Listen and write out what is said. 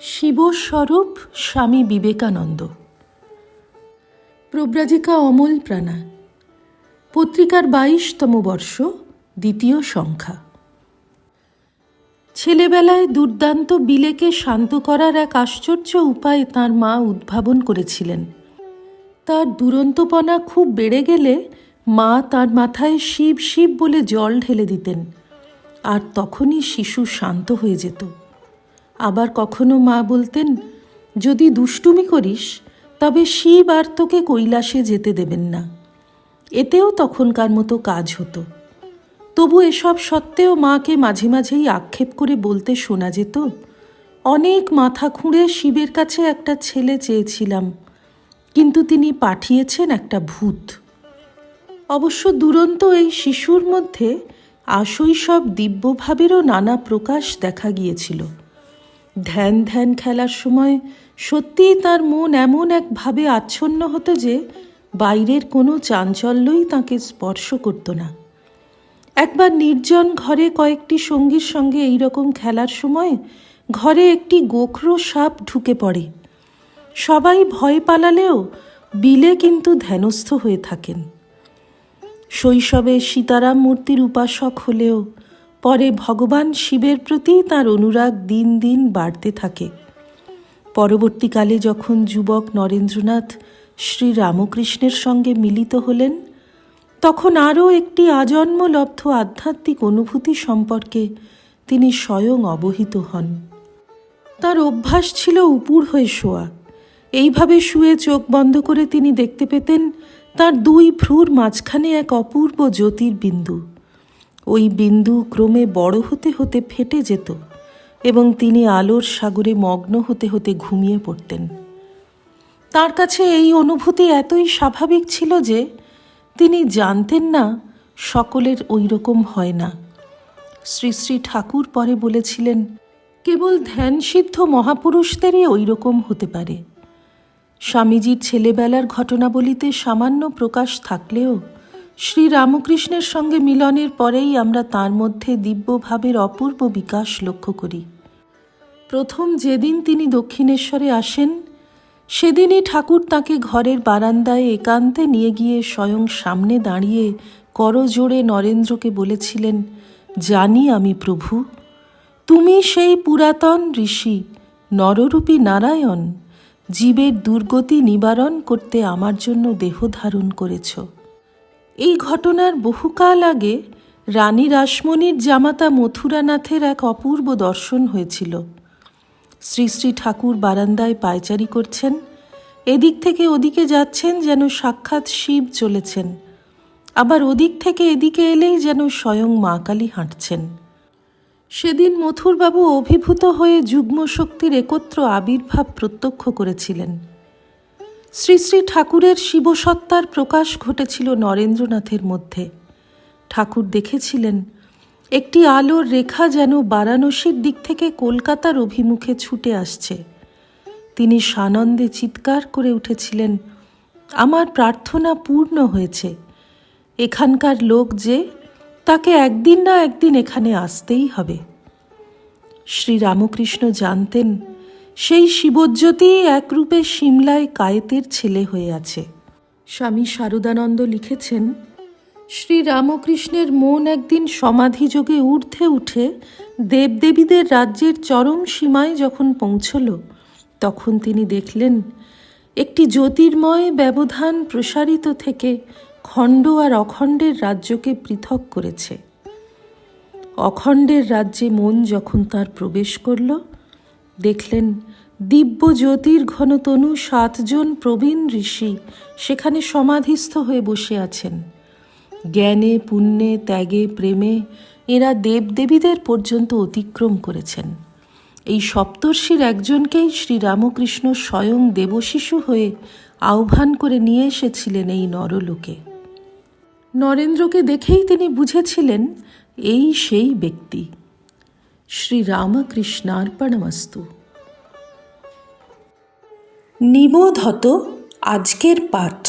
শিবস্বরূপ স্বামী বিবেকানন্দ। প্রব্রাজিকা অমল প্রাণা পত্রিকার বাইশতম বর্ষ দ্বিতীয় সংখ্যা। ছেলেবেলায় দুর্দান্ত বিলেকে শান্ত করার এক আশ্চর্য উপায় তার মা উদ্ভাবন করেছিলেন। তার দুরন্তপনা খুব বেড়ে গেলে মা তার মাথায় শিব শিব বলে জল ঢেলে দিতেন, আর তখনই শিশু শান্ত হয়ে যেত। আবার কখনো মা বলতেন, যদি দুষ্টুমি করিস, তবে শিব আর তোকে কৈলাসে যেতে দেবেন না। এতেও তখনকার মতো কাজ হতো। তবু এসব সত্ত্বেও মাকে মাঝে মাঝেই আক্ষেপ করে বলতে শোনা যেত, অনেক মাথা খুঁড়ে শিবের কাছে একটা ছেলে চেয়েছিলাম, কিন্তু তিনি পাঠিয়েছেন একটা ভূত। অবশ্য দুরন্ত এই শিশুর মধ্যে আশৈশব দিব্যভাবেরও নানা প্রকাশ দেখা গিয়েছিল। ধ্যান ধ্যান খেলার সময় সত্যিই তার মন এমন একভাবে আচ্ছন্ন হতো যে বাইরের কোনো চাঞ্চল্যই তাকে স্পর্শ করত না। একবার নির্জন ঘরে কয়েকটি সঙ্গীর সঙ্গে এই রকম খেলার সময় ঘরে একটি গোখরো সাপ ঢুকে পড়ে। সবাই ভয় পালালেও বিলে কিন্তু ধ্যানস্থ হয়ে থাকেন। শৈশবে সীতারাম মূর্তির উপাসক হলেও পরে ভগবান শিবের প্রতি তার অনুরাগ দিন দিন বাড়তে থাকে। পরবর্তীকালে যখন যুবক নরেন্দ্রনাথ শ্রী রামকৃষ্ণের সঙ্গে মিলিত হলেন তখন আরও একটি আজন্মলব্ধ আধ্যাত্মিক অনুভূতি সম্পর্কে তিনি স্বয়ং অবহিত হন। তার অভ্যাস ছিল উপুর হয়ে শোয়া। এইভাবে শুয়ে চোখ বন্ধ করে তিনি দেখতে পেতেন তার দুই ভ্রুর মাঝখানে এক অপূর্ব জ্যোতির বিন্দু ওই বিন্দু ক্রমে বড় হতে হতে ফেটে যেত এবং তিনি আলোর সাগরে মগ্ন হতে হতে ঘুমিয়ে পড়তেন। তার কাছে এই অনুভূতি এতই স্বাভাবিক ছিল যে তিনি জানতেন না সকলের ওই রকম হয় না। শ্রী শ্রী ঠাকুর পরে বলেছিলেন, কেবল ধ্যানসিদ্ধ মহাপুরুষদেরই ওই রকম হতে পারে। স্বামীজির ছেলেবেলার ঘটনাবলিতে সামান্য প্রকাশ থাকলেও শ্রী রামকৃষ্ণের সঙ্গে মিলনের পরেই আমরা তার মধ্যে দিব্যভাবের অপূর্ব বিকাশ লক্ষ্য করি। প্রথম যেদিন তিনি দক্ষিণেশ্বরে আসেন সেদিনই ঠাকুর তাকে ঘরের বারান্দায় একান্তে নিয়ে গিয়ে স্বয়ং সামনে দাঁড়িয়ে করজোড়ে নরেন্দ্রকে বলেছিলেন, জানি আমি প্রভু, তুমি সেই পুরাতন ঋষি নররূপী নারায়ণ, জীবের দুর্গতি নিবারণ করতে আমার জন্য দেহ ধারণ করেছ। এই ঘটনার বহুকাল আগে রানী রাসমণির জামাতা মথুরানাথের এক অপূর্ব দর্শন হয়েছিল। শ্রী শ্রী ঠাকুর বারান্দায় পায়চারি করছেন, এদিক থেকে ওদিকে যাচ্ছেন যেন সাক্ষাৎ শিব চলেছেন, আবার ওদিক থেকে এদিকে এলেই যেন স্বয়ং মা কালী হাঁটছেন। সেদিন মথুরবাবু অভিভূত হয়ে যুগ্ম শক্তির একত্র আবির্ভাব প্রত্যক্ষ করেছিলেন। শ্রী শ্রী ঠাকুরের শিবসত্তার প্রকাশ ঘটেছিল নরেন্দ্রনাথের মধ্যে। ঠাকুর দেখেছিলেন একটি আলোর রেখা যেন বারাণসীর দিক থেকে কলকাতার অভিমুখে ছুটে আসছে। তিনি সানন্দে চিৎকার করে উঠেছিলেন, আমার প্রার্থনা পূর্ণ হয়েছে। এখানকার লোক যে, তাকে একদিন না একদিন এখানে আসতেই হবে। শ্রী রামকৃষ্ণ জানতেন, সেই শিবজ্যোতি একরূপে সিমলায় কায়েতের ছেলে হয়ে আছে। স্বামী শারদানন্দ লিখেছেন শ্রী রামকৃষ্ণের মন একদিন সমাধিযোগে ঊর্ধ্বে উঠে দেবদেবীদের রাজ্যের চরম সীমায় যখন পৌঁছল, তখন তিনি দেখলেন, একটি জ্যোতির্ময় ব্যবধান প্রসারিত থেকে খণ্ড আর অখণ্ডের রাজ্যকে পৃথক করেছে। অখণ্ডের রাজ্যে মন যখন তার প্রবেশ করল, দেখলেন দিব্য জ্যোতির ঘনতনু সাতজন প্রবীণ ঋষি সেখানে সমাধিস্থ হয়ে বসে আছেন। জ্ঞানে, পুণ্যে, ত্যাগে, প্রেমে এরা দেবদেবীদের পর্যন্ত অতিক্রম করেছেন। এই সপ্তর্ষির একজনকেই শ্রী রামকৃষ্ণ স্বয়ং দেবশিশু হয়ে আহ্বান করে নিয়ে এসেছিলেন এই নরলোকে। নরেন্দ্রকে দেখেই তিনি বুঝেছিলেন, এই সেই ব্যক্তি। শ্রী রামকৃষ্ণার্পণমস্তু নিবোধ হতো আজকের পাঠ।